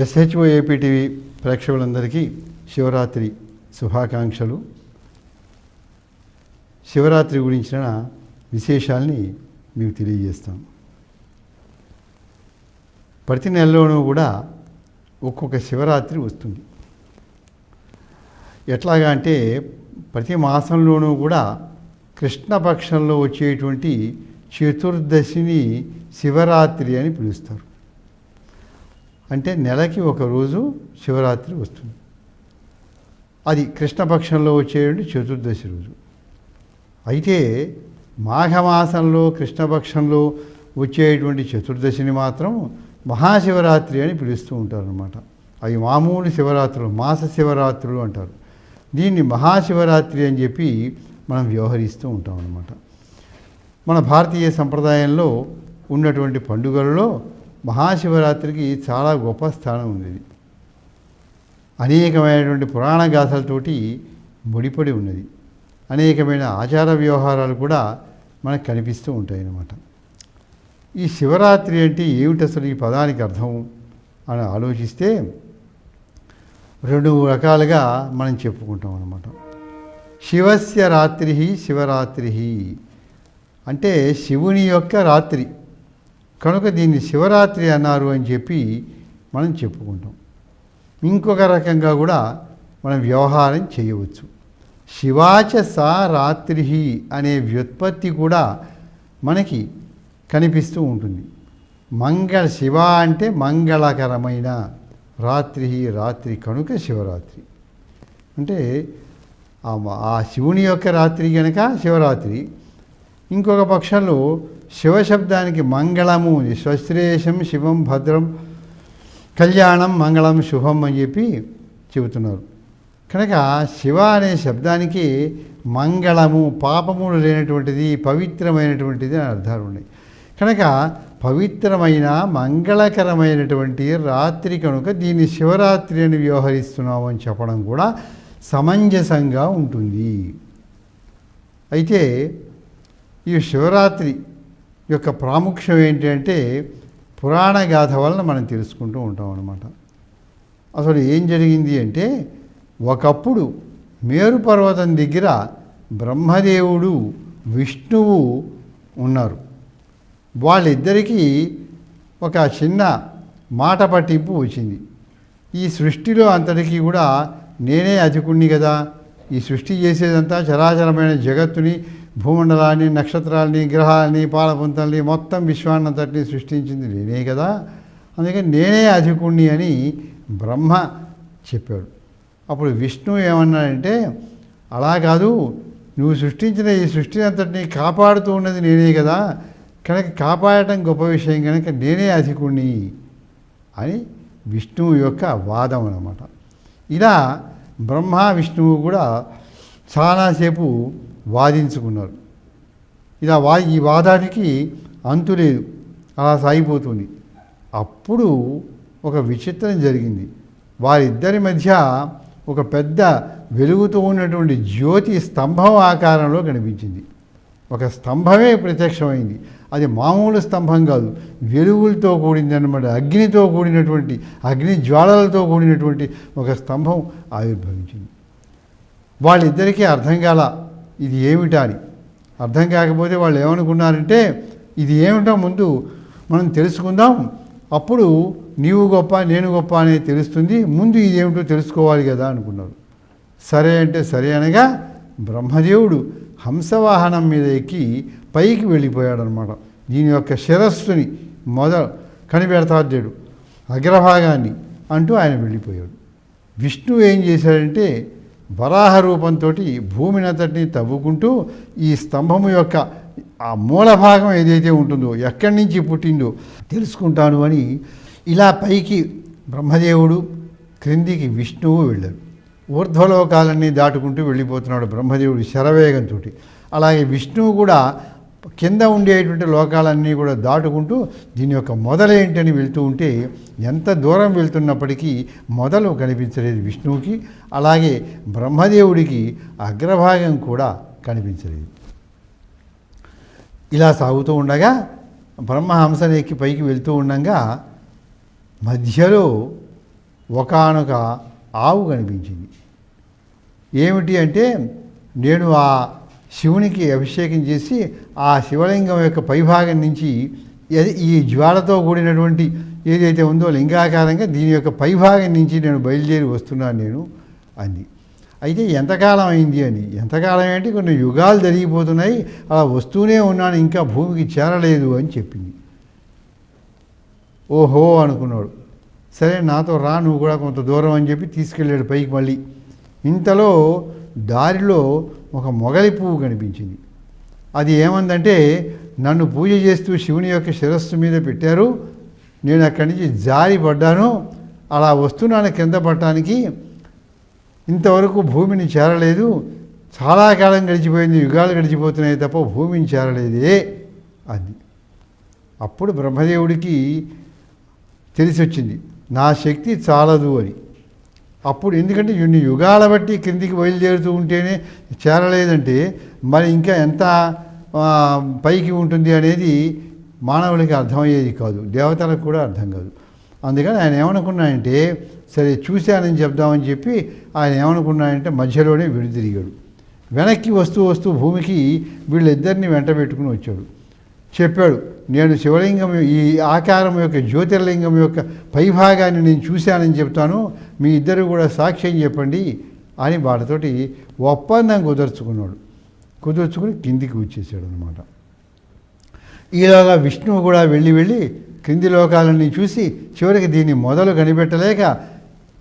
SHO APTV ప్రేక్షకులందరికీ శివరాత్రి శుభాకాంక్షలు. శివరాత్రి గురించిన విశేషాల్ని మీకు తెలియజేస్తాం. ప్రతి నెలలోనూ కూడా ఒక్కొక్క శివరాత్రి వస్తుంది. ఎట్లాగా అంటే ప్రతి మాసంలోనూ కూడా కృష్ణపక్షంలో వచ్చేటువంటి చతుర్దశిని శివరాత్రి అని పిలుస్తారు. అంటే నెలకి ఒక రోజు శివరాత్రి వస్తుంది. అది కృష్ణపక్షంలో వచ్చేటువంటి చతుర్దశి రోజు. అయితే మాఘమాసంలో కృష్ణపక్షంలో వచ్చేటువంటి చతుర్దశిని మాత్రం మహాశివరాత్రి అని పిలుస్తూ ఉంటారు అనమాట అవి మామూలు శివరాత్రులు మాస శివరాత్రులు అంటారు. దీన్ని మహాశివరాత్రి అని చెప్పి మనం వ్యవహరిస్తూ ఉంటాం అన్నమాట మన భారతీయ సంప్రదాయంలో ఉన్నటువంటి పండుగలలో మహాశివరాత్రికి చాలా గొప్ప స్థానం ఉంది అనేకమైనటువంటి పురాణ గాథలతోటి ముడిపడి ఉన్నది. అనేకమైన ఆచార వ్యవహారాలు కూడా మనకు కనిపిస్తూ ఉంటాయి అన్నమాట. ఈ శివరాత్రి అంటే ఏమిటి అసలు ఈ పదానికి అర్థం అని ఆలోచిస్తే రెండు రకాలుగా మనం చెప్పుకుంటాం అన్నమాట. శివస్య రాత్రి శివరాత్రి అంటే శివుని యొక్క రాత్రి. కనుక దీన్ని శివరాత్రి అన్నారు అని చెప్పి మనం చెప్పుకుంటాం. ఇంకొక రకంగా కూడా మనం వ్యవహారం చేయవచ్చు. శివాచ సా రాత్రి అనే వ్యుత్పత్తి కూడా మనకి కనిపిస్తూ ఉంటుంది. మంగళ శివ అంటే మంగళకరమైన రాత్రి రాత్రి కనుక శివరాత్రి. అంటే ఆ ఆ శివుని యొక్క రాత్రి కనుక శివరాత్రి. ఇంకొక పక్షంలో శివశబ్దానికి మంగళము ఉంది స్వశ్రేషం శివం భద్రం కళ్యాణం మంగళం శుభం అని చెప్పి చెబుతున్నారు. కనుక శివ అనే శబ్దానికి మంగళము పాపములు లేనటువంటిది పవిత్రమైనటువంటిది అని అర్థాలు ఉన్నాయి. కనుక పవిత్రమైన మంగళకరమైనటువంటి రాత్రి కనుక దీన్ని శివరాత్రి అని వ్యవహరిస్తున్నాము అని చెప్పడం కూడా సమంజసంగా ఉంటుంది. అయితే ఈ శివరాత్రి యొక్క ప్రాముఖ్యం ఏంటంటే పురాణ గాథ వలన మనం తెలుసుకుంటూ ఉంటాం అన్నమాట. అసలు ఏం జరిగింది అంటే ఒకప్పుడు మేరు పర్వతం దగ్గర బ్రహ్మదేవుడు విష్ణువు ఉన్నారు. వాళ్ళిద్దరికీ ఒక చిన్న మాట పట్టింపు వచ్చింది. ఈ సృష్టిలో అంతటికీ కూడా నేనే అధికుణ్ణి కదా? ఈ సృష్టి చేసేదంతా చరాచరమైన జగత్తుని భూమండలాన్ని నక్షత్రాలని గ్రహాలని పాలపుంతల్ని మొత్తం విశ్వాన్నంతటిని సృష్టించింది నేనే కదా. అందుకని నేనే అధికుణ్ణి అని బ్రహ్మ చెప్పాడు. అప్పుడు విష్ణు ఏమన్నాడంటే అలా కాదు నువ్వు సృష్టించిన ఈ సృష్టి అంతటిని కాపాడుతూ ఉన్నది నేనే కదా. కనుక కాపాడటం గొప్ప విషయం కనుక నేనే అధికుణ్ణి అని విష్ణువు యొక్క వాదం అన్నమాట. ఇలా బ్రహ్మ విష్ణువు కూడా చాలాసేపు వాదించుకున్నారు ఇలా వా ఈ వాదానికి అంతు లేదు. అలా సాగిపోతుంది. అప్పుడు ఒక విచిత్రం జరిగింది. వారిద్దరి మధ్య ఒక పెద్ద వెలుగుతూ ఉన్నటువంటి జ్యోతి స్తంభం ఆకారంలో కనిపించింది. ఒక స్తంభమే ప్రత్యక్షమైంది. అది మామూలు స్తంభం కాదు. వెలుగులతో కూడింది అనమాట అగ్నితో కూడినటువంటి అగ్ని జ్వాలలతో కూడినటువంటి ఒక స్తంభం ఆవిర్భవించింది. వాళ్ళిద్దరికీ అర్థం కాల ఇది ఏమిటా అని. అర్థం కాకపోతే వాళ్ళు ఏమనుకున్నారంటే ఇది ఏమిటో ముందు మనం తెలుసుకుందాం. అప్పుడు నీవు గొప్ప నేను గొప్ప అనేది తెలుస్తుంది. ముందు ఇదేమిటో తెలుసుకోవాలి కదా అనుకున్నారు. సరే అంటే సరే అనగా బ్రహ్మదేవుడు హంసవాహనం మీద ఎక్కి పైకి వెళ్ళిపోయాడు అనమాట దీని యొక్క శిరస్సుని మొద కనిపెడతాడు అగ్రభాగాన్ని అంటూ ఆయన వెళ్ళిపోయాడు. విష్ణువు ఏం చేశాడంటే వరాహ రూపంతో భూమిని అంతటిని తవ్వుకుంటూ ఈ స్తంభము యొక్క ఆ మూల భాగం ఏదైతే ఉంటుందో ఎక్కడి నుంచి పుట్టిందో తెలుసుకుంటాను అని ఇలా పైకి బ్రహ్మదేవుడు క్రిందికి విష్ణువు వెళ్ళారు ఊర్ధ్వలోకాలన్నీ దాటుకుంటూ వెళ్ళిపోతున్నాడు బ్రహ్మదేవుడు శరవేగంతో అలాగే విష్ణువు కూడా కింద ఉండేటువంటి లోకాలన్నీ కూడా దాటుకుంటూ దీని యొక్క మొదలేంటని వెళ్తూ ఉంటే ఎంత దూరం వెళ్తున్నప్పటికీ మొదలు కనిపించలేదు విష్ణువుకి అలాగే బ్రహ్మదేవుడికి అగ్రభాగం కూడా కనిపించలేదు. ఇలా సాగుతూ ఉండగా బ్రహ్మహంసని ఎక్కి పైకి వెళ్తూ ఉండగా మధ్యలో ఒకానొక ఆవు కనిపించింది. ఏమిటి అంటే నేను ఆ శివునికి అభిషేకం చేసి ఆ శివలింగం యొక్క పైభాగం నుంచి ఈ జ్వాలతో కూడినటువంటి ఏదైతే ఉందో లింగాకారంగా దీని యొక్క పైభాగం నుంచి నేను బయలుదేరి వస్తున్నాను నేను అంది. అయితే ఎంతకాలం అయింది అని? ఎంతకాలం అంటే కొన్ని యుగాలు జరిగిపోతున్నాయి అలా వస్తూనే ఉన్నాను ఇంకా భూమికి చేరలేదు అని చెప్పింది. ఓహో అనుకున్నాడు. సరే నాతో రా నువ్వు కూడా కొంత దూరం అని చెప్పి తీసుకెళ్ళాడు పైకి మళ్ళీ. ఇంతలో దారిలో ఒక మొగలి పువ్వు కనిపించింది. అది ఏమందంటే నన్ను పూజ చేస్తూ శివుని యొక్క శిరస్సు మీద పెట్టారు. నేను అక్కడి నుంచి జారి పడ్డాను. అలా వస్తున్నాను కింద పడటానికి. ఇంతవరకు భూమిని చేరలేదు. చాలా కాలం గడిచిపోయింది. యుగాలు గడిచిపోతున్నాయి తప్ప భూమిని చేరలేదే అది. అప్పుడు బ్రహ్మదేవుడికి తెలిసి వచ్చింది నా శక్తి చాలదు అని. అప్పుడు ఎందుకంటే ఇన్ని యుగాల బట్టి క్రిందికి బయలుదేరుతూ ఉంటేనే చేరలేదంటే మరి ఇంకా ఎంత పైకి ఉంటుంది అనేది మానవులకి అర్థమయ్యేది కాదు. దేవతలకు కూడా అర్థం కాదు. అందుకని ఆయన ఏమనుకున్నాయంటే సరే చూశానని చెప్దామని చెప్పి ఆయన ఏమనుకున్నాయంటే మధ్యలోనే విడితిరిగాడు వెనక్కి వస్తూ వస్తూ భూమికి వీళ్ళిద్దరిని వెంట పెట్టుకుని వచ్చాడు. చెప్పాడు నేను శివలింగం ఈ ఆకారం యొక్క జ్యోతిర్లింగం యొక్క పైభాగాన్ని నేను చూశానని చెప్తాను. మీ ఇద్దరు కూడా సాక్ష్యం చెప్పండి అని వాళ్ళతోటి ఒప్పందం కుదర్చుకున్నాడు. కుదుర్చుకుని కిందికి వచ్చేసాడు అనమాట ఈలోగా విష్ణువు కూడా వెళ్ళి వెళ్ళి క్రింది లోకాలని చూసి చివరికి దీన్ని మొదలు కనిపెట్టలేక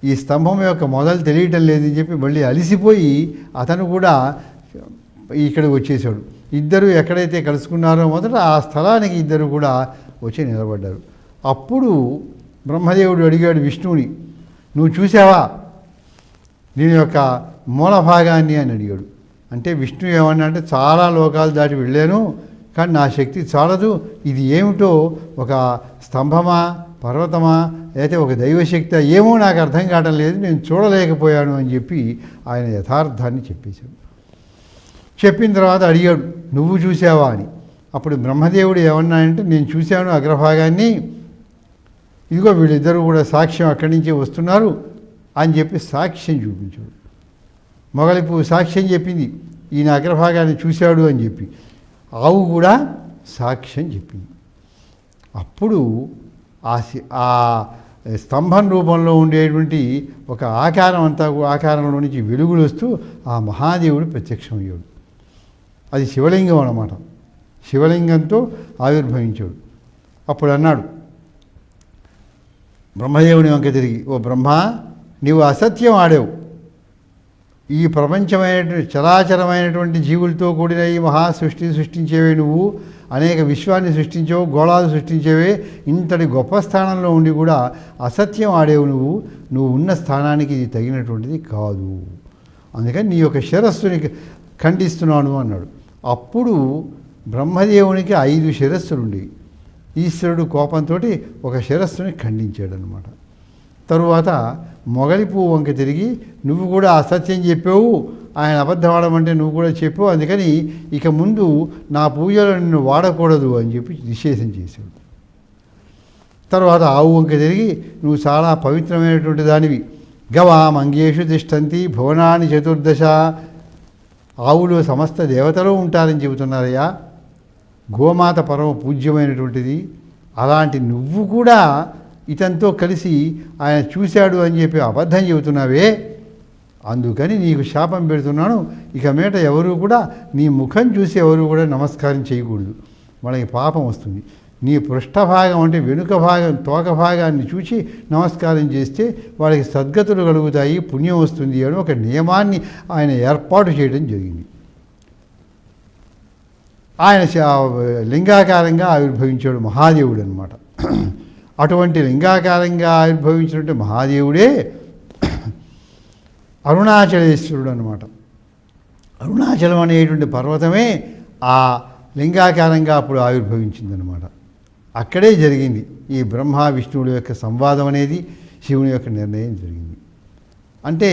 ఈ స్తంభం యొక్క మొదలు తెలియటం లేదని చెప్పి మళ్ళీ అలిసిపోయి అతను కూడా ఇక్కడికి వచ్చేసాడు. ఇద్దరు ఎక్కడైతే కలుసుకున్నారో మొదట ఆ స్థలానికి ఇద్దరు కూడా వచ్చి నిలబడ్డారు. అప్పుడు బ్రహ్మదేవుడు అడిగాడు విష్ణువుని నువ్వు చూసావా? దీని యొక్క మూల భాగాన్ని అని అడిగాడు. అంటే విష్ణు ఏమన్నా అంటే చాలా లోకాలు దాటి వెళ్ళాను కానీ నా శక్తి చాలదు. ఇది ఏమిటో ఒక స్తంభమా పర్వతమా అయితే ఒక దైవశక్తి ఏమో నాకు అర్థం కావడం లేదు నేను చూడలేకపోయాను అని చెప్పి ఆయన యథార్థాన్ని చెప్పేశాడు. చెప్పిన తర్వాత అడిగాడు నువ్వు చూసావా? అని. అప్పుడు బ్రహ్మదేవుడు ఏమన్నాడంటే నేను చూశాను అగ్రభాగాన్ని. ఇదిగో వీళ్ళిద్దరూ కూడా సాక్ష్యం అక్కడి నుంచే వస్తున్నారు అని చెప్పి సాక్ష్యం చూపించాడు. మొగలిపు సాక్ష్యం చెప్పింది ఈయన అగ్రభాగాన్ని చూశాడు అని చెప్పి. ఆవు కూడా సాక్ష్యం చెప్పింది. అప్పుడు ఆ ఆ స్తంభం రూపంలో ఉండేటువంటి ఒక ఆకారం అంతా ఆకారంలో నుంచి వెలుగులు వస్తూ ఆ మహాదేవుడు ప్రత్యక్షమయ్యాడు. అది శివలింగం అన్నమాట. శివలింగంతో ఆవిర్భవించాడు. అప్పుడు అన్నాడు బ్రహ్మదేవుని వంక తిరిగి ఓ బ్రహ్మ నీవు అసత్యం ఆడావు. ఈ ప్రపంచమైనటువంటి చరాచరమైనటువంటి జీవులతో కూడిన ఈ మహా సృష్టిని సృష్టించేవే నువ్వు అనేక విశ్వాన్ని సృష్టించావు గోళాలు సృష్టించేవే ఇంతటి గొప్ప స్థానంలో ఉండి కూడా అసత్యం ఆడేవు నువ్వు నువ్వు ఉన్న స్థానానికి ఇది తగినటువంటిది కాదు. అందుకని నీ యొక్క శిరస్సుని ఖండిస్తున్నాను అన్నాడు. అప్పుడు బ్రహ్మదేవునికి ఐదు శిరస్సులుండి ఈశ్వరుడు కోపంతో ఒక శిరస్సుని ఖండించాడు అనమాట తరువాత మొగలి పువ్వు వంక తిరిగి నువ్వు కూడా అసత్యం చెప్పావు ఆయన అబద్ధం ఆడమంటే నువ్వు కూడా చెప్పావు అందుకని ఇక ముందు నా పూజలో నిన్ను వాడకూడదు అని చెప్పి నిషేధం చేశాడు తర్వాత ఆవు వంక తిరిగి నువ్వు చాలా పవిత్రమైనటువంటి దానివి. గవా మంగేషు తిష్టంతి భువనాన్ని చతుర్దశ ఆవులు సమస్త దేవతలు ఉంటారని చెబుతున్నారయ్యా. గోమాత పరమ పూజ్యమైనటువంటిది. అలాంటి నువ్వు కూడా ఇతనితో కలిసి ఆయన చూశాడు అని చెప్పి అబద్ధం చెబుతున్నావే. అందుకని నీకు శాపం పెడుతున్నాను. ఇక మీట ఎవరు కూడా నీ ముఖం చూసి ఎవరు కూడా నమస్కారం చేయకూడదు. వాళ్ళకి పాపం వస్తుంది. నీ పృష్ఠభాగం అంటే వెనుక భాగం తోక భాగాన్ని చూసి నమస్కారం చేస్తే వాళ్ళకి సద్గతులు కలుగుతాయి పుణ్యం వస్తుంది అని ఒక నియమాన్ని ఆయన ఏర్పాటు చేయడం జరిగింది. ఆయన లింగాకారంగా ఆవిర్భవించాడు మహాదేవుడు అనమాట అటువంటి లింగాకారంగా ఆవిర్భవించినటువంటి మహాదేవుడే అరుణాచలేశ్వరుడు అనమాట అరుణాచలం అనేటువంటి పర్వతమే ఆ లింగాకారంగా అప్పుడు ఆవిర్భవించిందనమాట అక్కడే జరిగింది. ఈ బ్రహ్మ విష్ణువుల యొక్క సంవాదం అనేది శివుని యొక్క నిర్ణయం జరిగింది. అంటే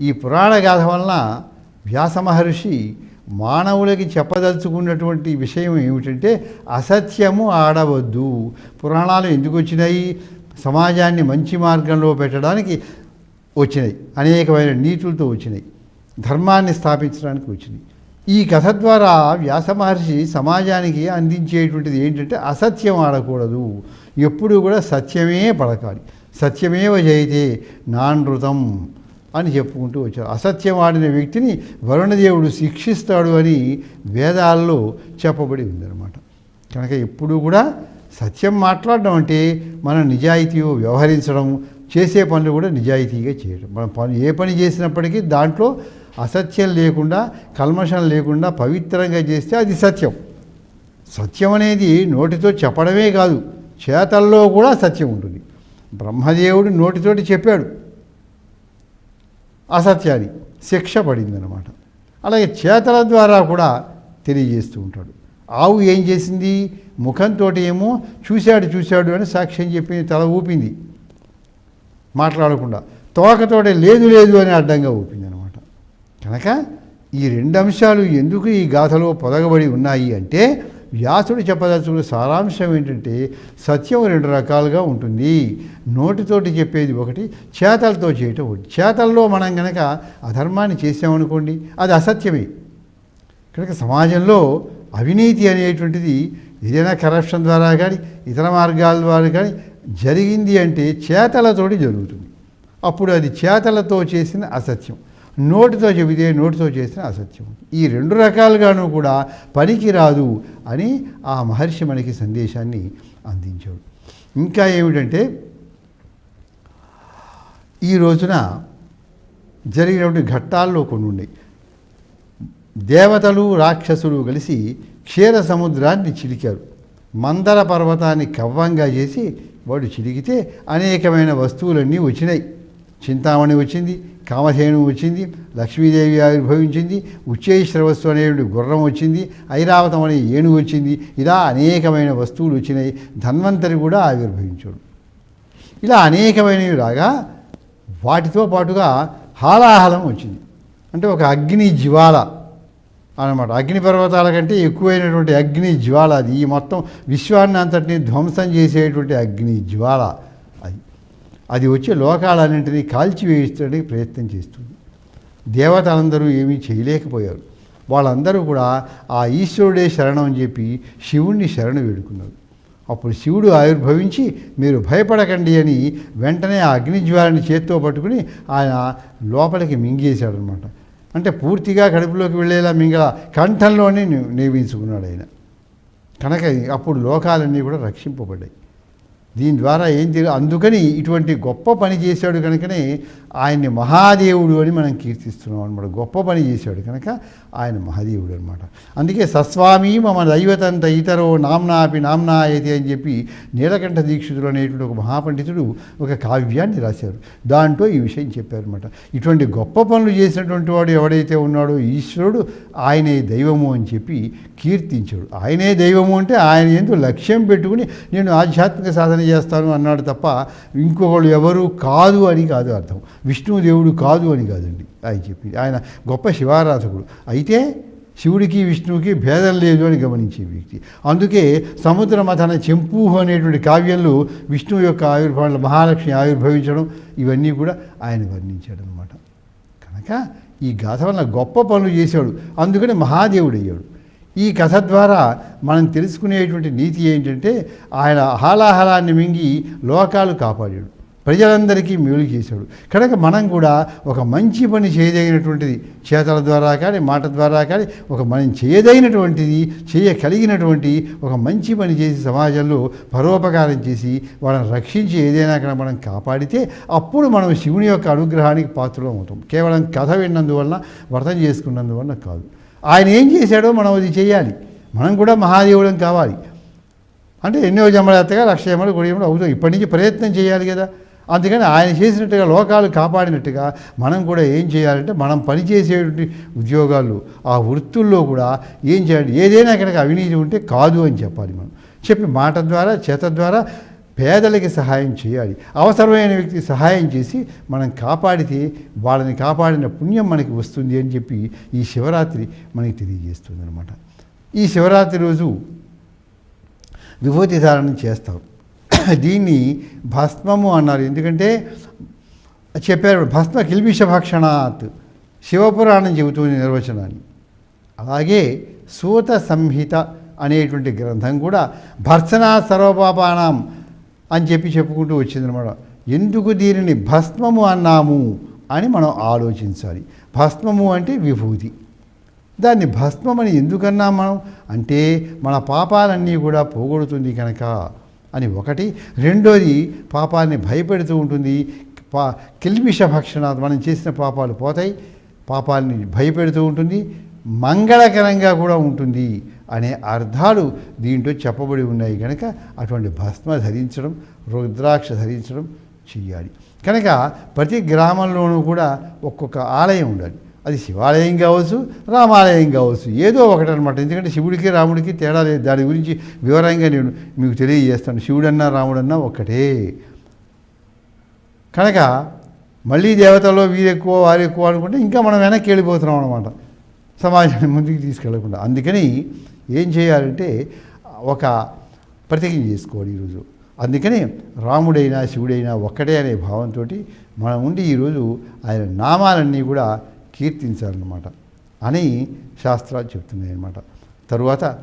ఈ పురాణ గాథ వలన వ్యాస మహర్షి మానవులకి చెప్పదలుచుకున్నటువంటి విషయం ఏమిటంటే అసత్యము ఆడవద్దు. పురాణాలు ఎందుకు వచ్చినాయి? సమాజాన్ని మంచి మార్గంలో పెట్టడానికి వచ్చినాయి. అనేకమైన నీతులతో వచ్చినాయి. ధర్మాన్ని స్థాపించడానికి వచ్చినాయి. ఈ కథ ద్వారా వ్యాస మహర్షి సమాజానికి అందించేటువంటిది ఏంటంటే అసత్యం ఆడకూడదు. ఎప్పుడూ కూడా సత్యమే పలకాలి. సత్యమేవ జయితే నానృతం అని చెప్పుకుంటూ వచ్చారు. అసత్యం ఆడిన వ్యక్తిని వరుణదేవుడు శిక్షిస్తాడు అని వేదాల్లో చెప్పబడి ఉందన్నమాట. కనుక ఎప్పుడూ కూడా సత్యం మాట్లాడడం అంటే మనం నిజాయితీగా వ్యవహరించడం చేసే పనులు కూడా నిజాయితీగా చేయడం. మనం పని ఏ పని చేసినప్పటికీ దాంట్లో అసత్యం లేకుండా కల్మషం లేకుండా పవిత్రంగా చేస్తే అది సత్యం. సత్యం అనేది నోటితో చెప్పడమే కాదు చేతల్లో కూడా సత్యం ఉంటుంది. బ్రహ్మదేవుడు నోటితోటి చెప్పాడు. అసత్యాన్ని శిక్ష పడిందనమాట అలాగే చేతల ద్వారా కూడా తెలియజేస్తూ ఉంటాడు. ఆవు ఏం చేసింది? ముఖంతో ఏమో చూశాడు చూశాడు అని సాక్ష్యం చెప్పింది తల ఊపింది. మాట్లాడకుండా తోకతోటే లేదు లేదు అని అడ్డంగా ఊపింది. కనుక ఈ రెండు అంశాలు ఎందుకు ఈ గాథలో పొదగబడి ఉన్నాయి అంటే వ్యాసుడు చెప్పదలుచుకున్న సారాంశం ఏంటంటే సత్యం రెండు రకాలుగా ఉంటుంది. నోటితోటి చెప్పేది ఒకటి చేతలతో చేయటం ఒకటి. చేతల్లో మనం కనుక అధర్మాన్ని చేసామనుకోండి అది అసత్యమే. కనుక సమాజంలో అవినీతి అనేటువంటిది ఏదైనా కరప్షన్ ద్వారా కానీ ఇతర మార్గాల ద్వారా కానీ జరిగింది అంటే చేతలతోటి జరుగుతుంది. అప్పుడు అది చేతలతో చేసిన అసత్యం. నోటితో చెబితే నోటితో చేసిన అసత్యం. ఈ రెండు రకాలుగాను కూడా పనికి రాదు అని ఆ మహర్షి మనకి సందేశాన్ని అందించాడు. ఇంకా ఏమిటంటే ఈ రోజున జరిగినటువంటి ఘట్టాల్లో కొన్ని ఉన్నాయి. దేవతలు రాక్షసులు కలిసి క్షీర సముద్రాన్ని చిలికారు. మందర పర్వతాన్ని కవ్వంగా చేసి వాడు చిలికితే అనేకమైన వస్తువులన్నీ వచ్చినాయి. చింతామణి వచ్చింది కామధేను వచ్చింది లక్ష్మీదేవి ఆవిర్భవించింది ఉచ్చేశ్రవస్సు అనేటువంటి గుర్రం వచ్చింది ఐరావతం అనే ఏనుగు వచ్చింది ఇలా అనేకమైన వస్తువులు వచ్చినాయి ధన్వంతరి కూడా ఆవిర్భవించాడు. ఇలా అనేకమైనవి రాగా వాటితో పాటుగా హాలాహలం వచ్చింది. అంటే ఒక అగ్ని జ్వాల అనమాట అగ్ని పర్వతాల కంటే ఎక్కువైనటువంటి అగ్ని జ్వాల అది. ఈ మొత్తం విశ్వాన్ని అంతటిని ధ్వంసం చేసేటువంటి అగ్ని జ్వాల. అది వచ్చే లోకాలన్నింటినీ కాల్చివేయించడానికి ప్రయత్నం చేస్తుంది. దేవతలందరూ ఏమీ చేయలేకపోయారు. వాళ్ళందరూ కూడా ఆ ఈశ్వరుడే శరణం అని చెప్పి శివుణ్ణి శరణు వేడుకున్నారు. అప్పుడు శివుడు ఆవిర్భవించి మీరు భయపడకండి అని వెంటనే ఆ అగ్నిజ్వాలని చేత్తో పట్టుకుని ఆయన లోపలికి మింగేశాడనమాట. అంటే పూర్తిగా కడుపులోకి వెళ్ళేలా మింగల కంఠంలోనే నియమించుకున్నాడు ఆయన. కనుక అప్పుడు లోకాలన్నీ కూడా రక్షింపబడ్డాయి. దీని ద్వారా ఏం తెలియదు అందుకని ఇటువంటి గొప్ప పని చేశాడు కనుకనే ఆయన్ని మహాదేవుడు అని మనం కీర్తిస్తున్నాం అనమాట గొప్ప పని చేశాడు కనుక ఆయన మహాదేవుడు అనమాట అందుకే సస్వామి మమ దైవతంత ఇతరో నామ్నాపి నామ్నాయతి అని చెప్పి నీలకంఠ దీక్షితులు అనేటువంటి ఒక మహాపండితుడు ఒక కావ్యాన్ని రాశారు. దాంట్లో ఈ విషయం చెప్పారనమాట ఇటువంటి గొప్ప పనులు చేసినటువంటి వాడు ఎవడైతే ఉన్నాడో ఈశ్వరుడు ఆయనే దైవము అని చెప్పి కీర్తించాడు. ఆయనే దైవము అంటే ఆయన ఎందుకు లక్ష్యం పెట్టుకుని నేను ఆధ్యాత్మిక సాధన చేస్తాను అన్నాడు తప్ప ఇంకొకళ్ళు ఎవరు కాదు అని కాదు అర్థం. విష్ణువు దేవుడు కాదు అని కాదండి ఆయన చెప్పింది. ఆయన గొప్ప శివారాధకుడు. అయితే శివుడికి విష్ణువుకి భేదం లేదు అని గమనించే వ్యక్తి. అందుకే సముద్ర మథన చెంపూహు అనేటువంటి కావ్యంలో విష్ణువు యొక్క ఆవిర్భావం మహాలక్ష్మి ఆవిర్భవించడం ఇవన్నీ కూడా ఆయన వర్ణించాడు అనమాట కనుక ఈ గాథ వల్ల గొప్ప పనులు చేశాడు. అందుకని మహాదేవుడు అయ్యాడు. ఈ కథ ద్వారా మనం తెలుసుకునేటువంటి నీతి ఏంటంటే ఆయన హాలాహలాన్ని మింగి లోకాలు కాపాడాడు. ప్రజలందరికీ మేలు చేశాడు. కనుక మనం కూడా ఒక మంచి పని చేయదగినటువంటిది చేతల ద్వారా కానీ మాట ద్వారా కానీ ఒక మనం చేయదగినటువంటిది చేయగలిగినటువంటి ఒక మంచి పని చేసి సమాజంలో పరోపకారం చేసి వాళ్ళని రక్షించి ఏదైనా కానీ మనం కాపాడితే అప్పుడు మనం శివుని యొక్క అనుగ్రహానికి పాత్రలం అవుతాం. కేవలం కథ విన్నందువలన వ్రతం చేసుకున్నందువలన కాదు. ఆయన ఏం చేశాడో మనం అది చేయాలి. మనం కూడా మహాదేవుడం కావాలి. అంటే ఎన్నో జమ్మలు ఎత్తగా లక్ష జమలు కొడి జమలు అవుతాయి. ఇప్పటి నుంచి ప్రయత్నం చేయాలి కదా. అందుకని ఆయన చేసినట్టుగా లోకాలు కాపాడినట్టుగా మనం కూడా ఏం చేయాలంటే మనం పనిచేసేటువంటి ఉద్యోగాలు ఆ వృత్తుల్లో కూడా ఏం చేయాలి? ఏదైనా కనుక అవినీతి ఉంటే కాదు అని చెప్పాలి మనం. చెప్పి మాట ద్వారా చేత ద్వారా పేదలకి సహాయం చేయాలి. అవసరమైన వ్యక్తికి సహాయం చేసి మనం కాపాడితే వాళ్ళని కాపాడిన పుణ్యం మనకి వస్తుంది అని చెప్పి ఈ శివరాత్రి మనకి తెలియజేస్తుంది అనమాట ఈ శివరాత్రి రోజు విభూతి ధారణ చేస్తాం దీన్ని భస్మము అన్నారు. ఎందుకంటే చెప్పారు భస్మ కిల్బిష భక్షణాత్ శివపురాణం చెబుతుంది నిర్వచనాన్ని. అలాగే సూత సంహిత అనేటువంటి గ్రంథం కూడా భర్సనా సర్వపాపానం అని చెప్పి చెప్పుకుంటూ వచ్చిందనమాట. ఎందుకు దీనిని భస్మము అన్నాము అని మనం ఆలోచించాలి. భస్మము అంటే విభూతి. దాన్ని భస్మమని ఎందుకన్నా మనం? అంటే మన పాపాలన్నీ కూడా పోగొడుతుంది కనుక అని ఒకటి. రెండోది పాపాలని భయపెడుతూ ఉంటుంది. పా కిల్మిష భక్షణ మనం చేసిన పాపాలు పోతాయి. పాపాలని భయపెడుతూ ఉంటుంది. మంగళకరంగా కూడా ఉంటుంది. అనే అర్థాలు దీంట్లో చెప్పబడి ఉన్నాయి కనుక అటువంటి భస్మ ధరించడం రుద్రాక్ష ధరించడం చెయ్యాలి. కనుక ప్రతి గ్రామంలోనూ కూడా ఒక్కొక్క ఆలయం ఉండాలి. అది శివాలయం కావచ్చు రామాలయం కావచ్చు ఏదో ఒకటి అనమాట ఎందుకంటే శివుడికి రాముడికి తేడా లేదు. దాని గురించి వివరంగా నేను మీకు తెలియజేస్తాను. శివుడన్నా రాముడన్నా ఒక్కటే. కనుక మళ్ళీ దేవతల్లో వీరు ఎక్కువ వారు ఎక్కువ అనుకుంటే ఇంకా మనం వెనక్కి వెళ్ళిపోతున్నాం అనమాట సమాజాన్ని ముందుకు తీసుకెళ్ళకుండా అందుకని ఏం చేయాలంటే ఒక ప్రతిజ్ఞ చేసుకోవాలి ఈరోజు. అందుకని రాముడైనా శివుడైనా ఒక్కడే అనే భావంతో మనం ఉండి ఈరోజు ఆయన నామాలన్నీ కూడా కీర్తించాలన్నమాట అని శాస్త్రాలు చెప్తున్నాయి అన్నమాట. తరువాత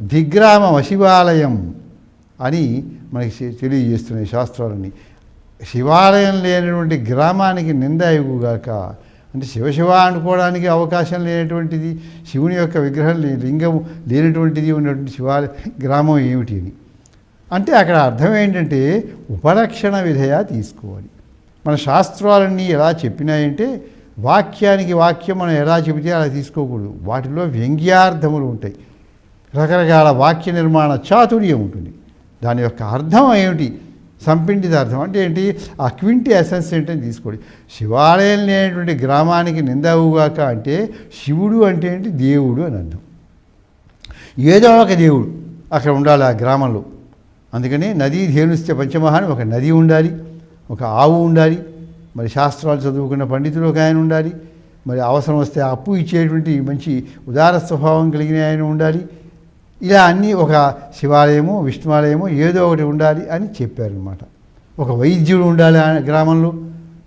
దిగ్రామ శివాలయం అని మనకి తెలియజేస్తున్నాయి శాస్త్రాలన్నీ. శివాలయం లేనటువంటి గ్రామానికి నిందాయుగుగాక అంటే శివశివ అనుకోవడానికి అవకాశం లేనటువంటిది శివుని యొక్క విగ్రహం లింగం లేనటువంటిది ఉన్నటువంటి శివాలయ గ్రామం ఏమిటి అని. అంటే అక్కడ అర్థం ఏంటంటే ఉపలక్షణ విధేయ తీసుకోవాలి. మన శాస్త్రాలన్నీ ఎలా చెప్పినాయంటే వాక్యానికి వాక్యం మనం ఎలా చెబితే అలా తీసుకోకూడదు. వాటిలో వ్యంగ్యార్థములు ఉంటాయి. రకరకాల వాక్య నిర్మాణ చాతుర్యం ఉంటుంది. దాని యొక్క అర్థం ఏమిటి? సంపిండిత అర్థం. అంటే ఏంటి? ఆ క్వింటి ఎసెన్స్ ఏంటని తీసుకోండి. శివాలయం లేనటువంటి గ్రామానికి నిందావుగాక అంటే శివుడు అంటే ఏంటి? దేవుడు అని అర్థం. ఏదో ఒక దేవుడు అక్కడ ఉండాలి ఆ గ్రామంలో. అందుకని నదీ ధేనుస్య పంచమహాని ఒక నది ఉండాలి ఒక ఆవు ఉండాలి మరి శాస్త్రాలు చదువుకున్న పండితులు ఒక ఆయన ఉండాలి మరి అవసరం వస్తే అప్పు ఇచ్చేటువంటి మంచి ఉదార స్వభావం కలిగిన ఆయన ఉండాలి ఇలా అన్నీ ఒక శివాలయము విష్ణువాలయము ఏదో ఒకటి ఉండాలి అని చెప్పారనమాట ఒక వైద్యుడు ఉండాలి ఆ గ్రామంలో.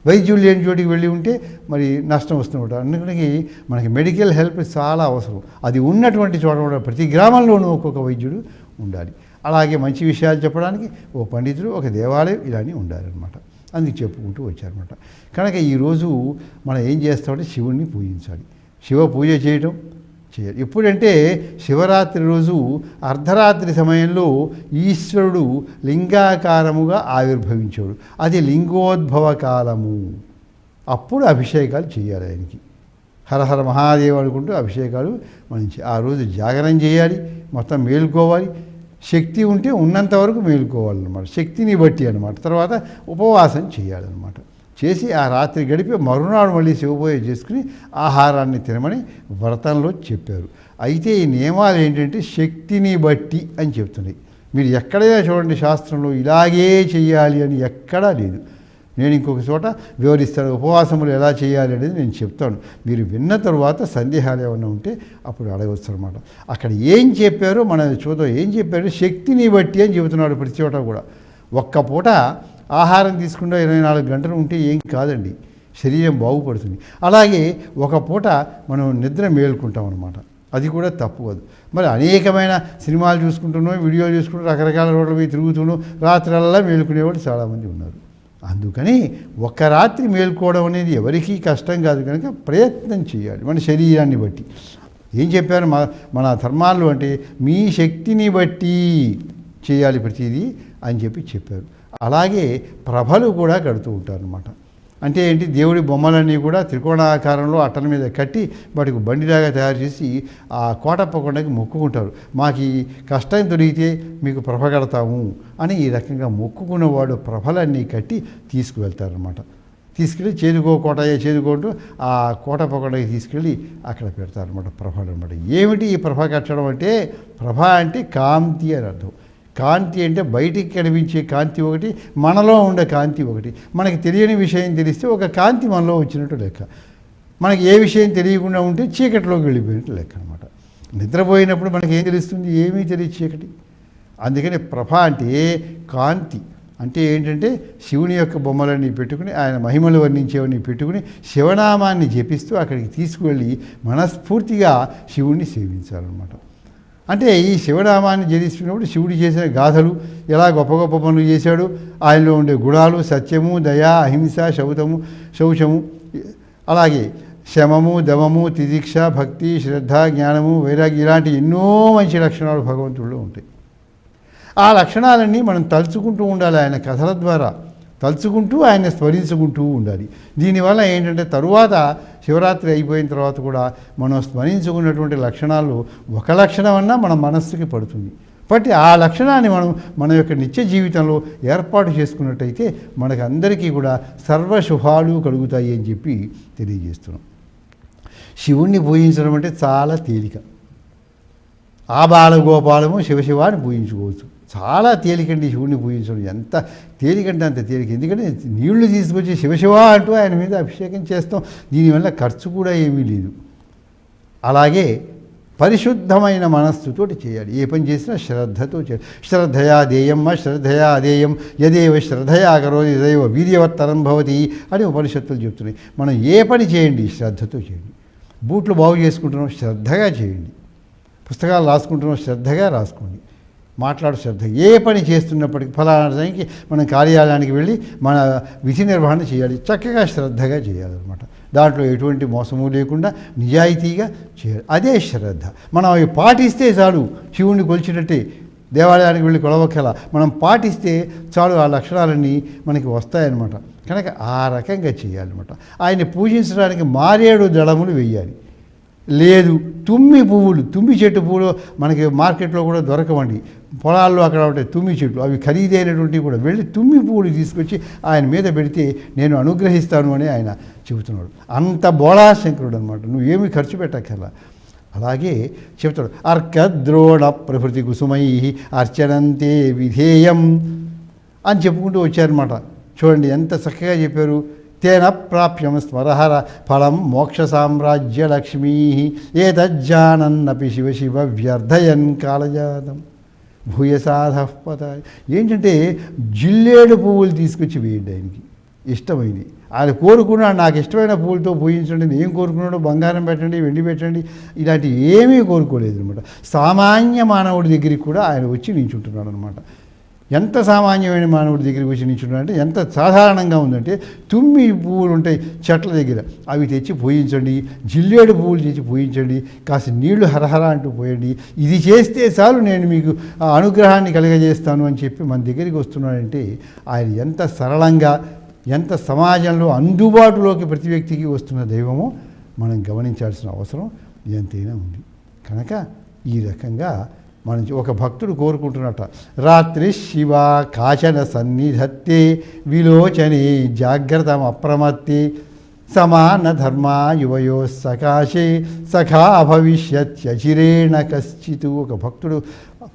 వైద్యులు లేని చోటికి వెళ్ళి ఉంటే మరి నష్టం వస్తుంటారు అందుకని మనకి మెడికల్ హెల్ప్ చాలా అవసరం. అది ఉన్నటువంటి చోట కూడా ప్రతి గ్రామంలోనూ ఒక్కొక్క వైద్యుడు ఉండాలి. అలాగే మంచి విషయాలు చెప్పడానికి ఓ పండితుడు ఒక దేవాలయం ఇలానే ఉండాలన్నమాట. అందుకు చెప్పుకుంటూ వచ్చారనమాట కనుక ఈరోజు మనం ఏం చేస్తామంటే శివుణ్ణి పూజించాలి. శివ పూజ చేయటం చేయాలి. ఎప్పుడంటే శివరాత్రి రోజు అర్ధరాత్రి సమయంలో ఈశ్వరుడు లింగాకారముగా ఆవిర్భవించాడు. అది లింగోద్భవ కాలము. అప్పుడు అభిషేకాలు చేయాలి ఆయనకి. హరహర మహాదేవ్ అనుకుంటూ అభిషేకాలు మనం ఆ రోజు జాగరణ చేయాలి మొత్తం మేలుకోవాలి. శక్తి ఉంటే ఉన్నంత వరకు మేలుకోవాలన్నమాట. శక్తిని బట్టి అనమాట తర్వాత ఉపవాసం చేయాలన్నమాట. చేసి ఆ రాత్రి గడిపి మరునాడు మళ్ళీ శివపోయ చేసుకుని ఆహారాన్ని తినమని వ్రతంలో చెప్పారు. అయితే ఈ నియమాలు ఏంటంటే శక్తిని బట్టి అని చెప్తున్నాయి. మీరు ఎక్కడైనా చూడండి శాస్త్రంలో ఇలాగే చేయాలి అని ఎక్కడా లేదు. నేను ఇంకొక చోట వివరిస్తాను ఉపవాసములు ఎలా చేయాలి అనేది నేను చెప్తాను. మీరు విన్న తర్వాత సందేహాలు ఏమైనా ఉంటే అప్పుడు అడగవచ్చు అనమాట అక్కడ ఏం చెప్పారో మనం చూద్దాం ఏం చెప్పారో శక్తిని బట్టి అని చెబుతున్నాడు ప్రతి చోట కూడా. ఒక్క పూట ఆహారం తీసుకుంటే ఇరవై నాలుగు గంటలు ఉంటే ఏం కాదండి. శరీరం బాగుపడుతుంది. అలాగే ఒక పూట మనం నిద్ర మేలుకుంటాం అనమాట అది కూడా తప్పు కాదు. మరి అనేకమైన సినిమాలు చూసుకుంటున్నాం వీడియోలు చూసుకుంటూ రకరకాల రోడ్ల మీద తిరుగుతున్నాం రాత్రల్లా మేలుకునేవాళ్ళు చాలామంది ఉన్నారు. అందుకని ఒక్క రాత్రి మేల్కోవడం అనేది ఎవరికీ కష్టం కాదు కనుక ప్రయత్నం చేయాలి మన శరీరాన్ని బట్టి. ఏం చెప్పారు మన మన ధర్మాలు అంటే మీ శక్తిని బట్టి చేయాలి ప్రతిదీ అని చెప్పి చెప్పారు. అలాగే ప్రభలు కూడా కడుతూ ఉంటారనమాట అంటే ఏంటి? దేవుడి బొమ్మలన్నీ కూడా త్రికోణాకారంలో అట్టల మీద కట్టి వాటికి బండిలాగా తయారు చేసి ఆ కోటప్పకొండకి మొక్కుకుంటారు. మాకు ఈ కష్టం దొరికితే మీకు ప్రభ కడతాము అని ఈ రకంగా మొక్కుకున్నవాడు ప్రభలన్నీ కట్టి తీసుకువెళ్తారనమాట తీసుకెళ్ళి చేదుకో కోటయ్య చేదుకోంటూ ఆ కోట పొగడకి తీసుకెళ్ళి అక్కడ పెడతారనమాట ప్రభలు అనమాట ఏమిటి ఈ ప్రభ కట్టడం అంటే? ప్రభ అంటే కాంతి అని అర్థం. కాంతి అంటే బయటికి కనిపించే కాంతి ఒకటి మనలో ఉండే కాంతి ఒకటి. మనకి తెలియని విషయం తెలిస్తే ఒక కాంతి మనలో వచ్చినట్టు లెక్క. మనకి ఏ విషయం తెలియకుండా ఉంటే చీకటిలోకి వెళ్ళిపోయినట్టు లెక్క అనమాట నిద్రపోయినప్పుడు మనకి ఏం తెలుస్తుంది? ఏమీ తెలియదు చీకటి. అందుకని ప్రభ అంటే కాంతి. అంటే ఏంటంటే శివుని యొక్క బొమ్మలన్నీ పెట్టుకుని ఆయన మహిమలు వర్ణించేవన్నీ పెట్టుకుని శివనామాన్ని జపిస్తూ అక్కడికి తీసుకువెళ్ళి మనస్ఫూర్తిగా శివుణ్ణి సేవించాలన్నమాట. అంటే ఈ శివనామాన్ని జపిస్తున్నప్పుడు శివుడు చేసిన గాథలు ఎలా గొప్ప గొప్ప పనులు చేశాడు ఆయనలో ఉండే గుణాలు సత్యము దయ అహింస శౌతము శౌచము అలాగే శమము దమము తిదీక్ష భక్తి శ్రద్ధ జ్ఞానము వైరాగ్యం ఇలాంటి ఎన్నో మంచి లక్షణాలు భగవంతుడిలో ఉంటాయి. ఆ లక్షణాలన్నీ మనం తలుచుకుంటూ ఉండాలి ఆయన కథల ద్వారా. తలుచుకుంటూ ఆయన స్మరించుకుంటూ ఉండాలి. దీనివల్ల ఏంటంటే తరువాత శివరాత్రి అయిపోయిన తర్వాత కూడా మనం స్మరించుకున్నటువంటి లక్షణాలు ఒక లక్షణమన్నా మన మనస్సుకి పడుతుంది. బట్టి ఆ లక్షణాన్ని మనం మన యొక్క నిత్య జీవితంలో ఏర్పాటు చేసుకున్నట్టయితే మనకు అందరికీ కూడా సర్వశుభాలు కలుగుతాయి అని చెప్పి తెలియజేస్తున్నాం. శివుణ్ణి పూజించడం అంటే చాలా తేలిక. ఆ బాలగోపాలము శివశివాన్ని పూజించుకోవచ్చు. చాలా తేలికండి శివుడిని పూజించడం. ఎంత తేలికంటే అంత తేలిక. ఎందుకంటే నీళ్ళు తీసుకొచ్చి శివశివ అంటూ ఆయన మీద అభిషేకం చేస్తాం. దీనివల్ల ఖర్చు కూడా ఏమీ లేదు. అలాగే పరిశుద్ధమైన మనస్సుతోటి చేయాలి. ఏ పని చేసినా శ్రద్ధతో చేయాలి. శ్రద్ధయా దేయమ్మ శ్రద్ధయా అదేయం యదేవ శ్రద్ధయా కరో యదేవ వీర్యవత్తరం భవతి అని ఉపనిషత్తులు చెప్తున్నాయి. మనం ఏ పని చేయండి శ్రద్ధతో చేయండి. బూట్లు బాగు చేసుకుంటున్నాం శ్రద్ధగా చేయండి. పుస్తకాలు రాసుకుంటున్నాం శ్రద్ధగా రాసుకోండి. మాట్లాడు శ్రద్ధ. ఏ పని చేస్తున్నప్పటికీ ఫలానా టైంకి మనం కార్యాలయానికి వెళ్ళి మన విధి నిర్వహణ చేయాలి. చక్కగా శ్రద్ధగా చేయాలన్నమాట. దాంట్లో ఎటువంటి మోసము లేకుండా నిజాయితీగా చేయాలి. అదే శ్రద్ధ. మనం అవి పాటిస్తే చాలు. శివుణ్ణి కొలిచినట్టే. దేవాలయానికి వెళ్ళి కొలవక్కల. మనం పాటిస్తే చాలు ఆ లక్షణాలన్నీ మనకి వస్తాయన్నమాట. కనుక ఆ రకంగా చేయాలన్నమాట. ఆయన పూజించడానికి మారేడు దళములు వెయ్యాలి లేదు. తుమ్మి పువ్వులు తుమ్మి చెట్టు పువ్వులు మనకి మార్కెట్లో కూడా దొరకవండి. పొలాల్లో అక్కడ ఉంటాయి తుమ్మి చెట్లు అవి ఖరీదైనటువంటివి కూడా. వెళ్ళి తుమ్మి పువ్వులు తీసుకొచ్చి ఆయన మీద పెడితే నేను అనుగ్రహిస్తాను అని ఆయన చెబుతున్నాడు. అంత బోళాశంకరుడు అనమాట నువ్వేమీ ఖర్చు పెట్టక్కర్లా. అలాగే చెప్తాడు అర్కద్రోణ ప్రభృతి కుసుమై అర్చనంతే విధేయం అని చెప్పుకుంటూ వచ్చారనమాట చూడండి ఎంత చక్కగా చెప్పారు. తేన ప్రాప్యం స్మరహర ఫలం మోక్ష సామ్రాజ్య లక్ష్మీ ఏతజ్జానన్నపి శివ శివ వ్యర్థయన్ కాలజాతం భూయసాధపత ఏంటంటే జిల్లేడు పువ్వులు తీసుకొచ్చి వేయండి ఆయనకి. ఇష్టమైనవి ఆయన కోరుకున్నాడు నాకు ఇష్టమైన పువ్వులతో పూజించండి నేను కోరుకున్నాడు బంగారం పెట్టండి వెండి పెట్టండి ఇలాంటి ఏమీ కోరుకోలేదు అనమాట. సామాన్య మానవుడి దగ్గరికి కూడా ఆయన వచ్చి నించుంటున్నాడు అనమాట ఎంత సామాన్యమైన మానవుడి దగ్గరికి వచ్చి నించున్నాడు అంటే ఎంత సాధారణంగా ఉందంటే తుమ్మి పువ్వులు ఉంటాయి చెట్ల దగ్గర. అవి తెచ్చి పోయించండి జిల్లేడు పువ్వులు తెచ్చి పోయించండి కాస్త నీళ్ళు హరహర అంటూ పోయండి. ఇది చేస్తే చాలు నేను మీకు ఆ అనుగ్రహాన్ని కలగజేస్తాను అని చెప్పి మన దగ్గరికి వస్తున్నాడంటే ఆయన ఎంత సరళంగా ఎంత సమాజంలో అందుబాటులోకి ప్రతి వ్యక్తికి వస్తున్న దైవమో మనం గమనించాల్సిన అవసరం ఎంతైనా ఉంది. కనుక ఈ రకంగా మన ఒక భక్తుడు కోరుకుంటున్నట రాత్రి శివ కాచన సన్నిధత్తే విలోచనే జాగ్రత్తం అప్రమత్తే. సమాన ధర్మ యువయో సకాశే సఖా భవిష్యత్యచిరేణ కశ్చిత్. ఒక భక్తుడు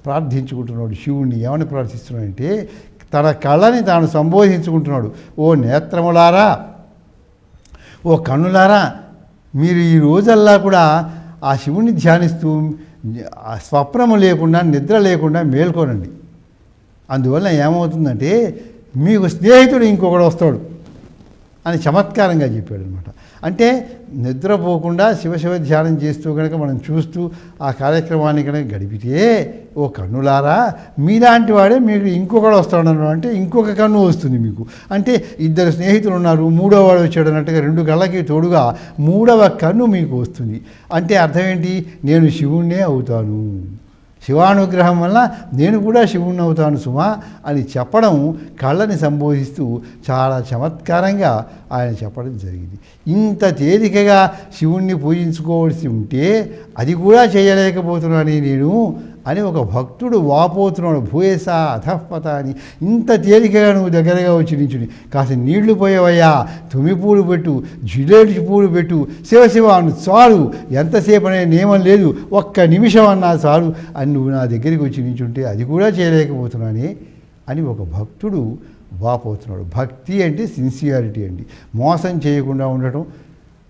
ప్రార్థించుకుంటున్నాడు శివుణ్ణి ఏమని ప్రార్థిస్తున్నాడంటే తన కళ్ళని తాను సంబోధించుకుంటున్నాడు. ఓ నేత్రములారా ఓ కన్నులారా మీరు ఈ రోజల్లా కూడా ఆ శివుణ్ణి ధ్యానిస్తూ స్వప్నము లేకుండా నిద్ర లేకుండా మేల్కోనండి. అందువల్ల ఏమవుతుందంటే మీకు స్నేహితుడు ఇంకొకడు వస్తాడు. అని చమత్కారంగా చెప్పాడు అనమాట అంటే నిద్రపోకుండా శివశివ ధ్యానం చేస్తూ కనుక మనం చూస్తూ ఆ కార్యక్రమాన్ని కనుక గడిపితే ఓ కన్నులారా మీలాంటి వాడే మీకు ఇంకొకడు వస్తాడు అంటే ఇంకొక కన్ను వస్తుంది మీకు. అంటే ఇద్దరు స్నేహితులు ఉన్నారు మూడో వాడు వచ్చాడు అన్నట్టుగా రెండు కళ్ళకి తోడుగా మూడవ కన్ను మీకు వస్తుంది. అంటే అర్థం ఏంటి? నేను శివుణ్ణే అవుతాను. శివానుగ్రహం వల్ల నేను కూడా శివుణ్ణి అవుతాను సుమా అని చెప్పడం కళ్ళని సంబోధిస్తూ చాలా చమత్కారంగా ఆయన చెప్పడం జరిగింది. ఇంత తేలికగా శివుణ్ణి పూజించుకోవాల్సి ఉంటే అది కూడా చేయలేకపోతున్నాను నేను. అని ఒక భక్తుడు వాపోతున్నాడు. భూయస అధఃపత అని ఇంత తేలికగా నువ్వు దగ్గరగా వచ్చి నించుని. కాస్త నీళ్ళు పోయేవయ్యా. తుమ్మి పూలు పెట్టు. జిలేటి పూలు పెట్టు. శివ శివ అను చాలు. ఎంతసేపు అనే నియమం లేదు. ఒక్క నిమిషం అన్నా చాలు అని నువ్వు నా దగ్గరికి వచ్చి నించుంటే అది కూడా చేయలేకపోతున్నానే అని ఒక భక్తుడు వాపోతున్నాడు. భక్తి అంటే సిన్సియారిటీ అండి. మోసం చేయకుండా ఉండటం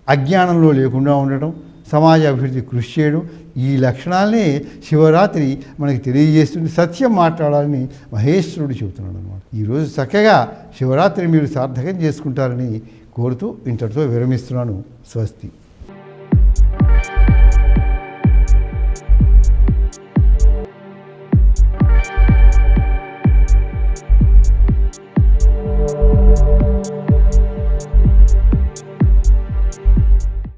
అజ్ఞానంలో లేకుండా ఉండటం సమాజ అభివృద్ధి కృషి చేయడం ఈ లక్షణాలనే శివరాత్రి మనకి తెలియజేస్తుంది. సత్యం మాట్లాడాలని మహేశ్వరుడు చెబుతున్నాడు అనమాట ఈరోజు చక్కగా శివరాత్రి మీరు సార్థకం చేసుకుంటారని కోరుతూ ఇంతటితో విరమిస్తున్నాను. స్వస్తి.